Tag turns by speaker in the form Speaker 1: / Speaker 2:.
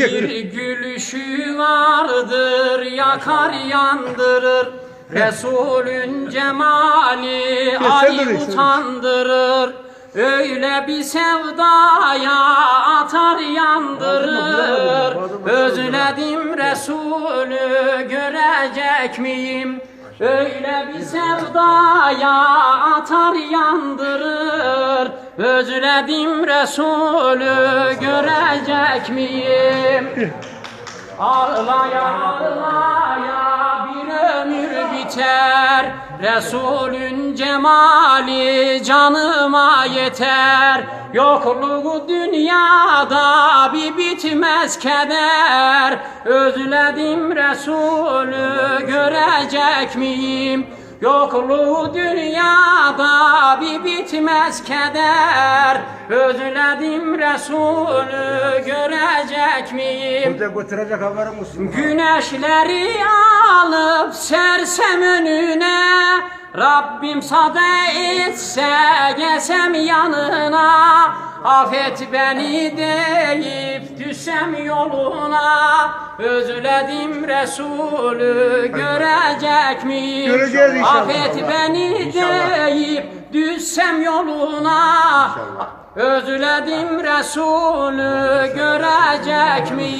Speaker 1: Bir gülüşü vardır yakar yandırır. Resulün cemali
Speaker 2: sen de
Speaker 1: ay
Speaker 2: değiştir.
Speaker 1: utandırır. Öyle bir sevdaya atar yandırır. Özledim Resulü görecek miyim? Öyle bir sevdaya atar yandırır Özledim Resulü görecek miyim? Ağlaya ağlaya bir ömür biter Resulün cemali canıma yeter Yokluğu dünyada bir bitmez keder Özledim Resulü görecek miyim? Yokluğu dünyada bir bitmez keder Özledim Resulü görecek miyim?
Speaker 2: Burada götürecek haberim olsun.
Speaker 1: Güneşleri alıp sersem önüne Rabbim sade etse gesem yanına Affet beni deyip düşsem yoluna Özledim Resulü görecek miyim?
Speaker 2: Göreceğiz inşallah.
Speaker 1: Affet beni deyip düşsem yoluna Özledim Resulü görecek miyim?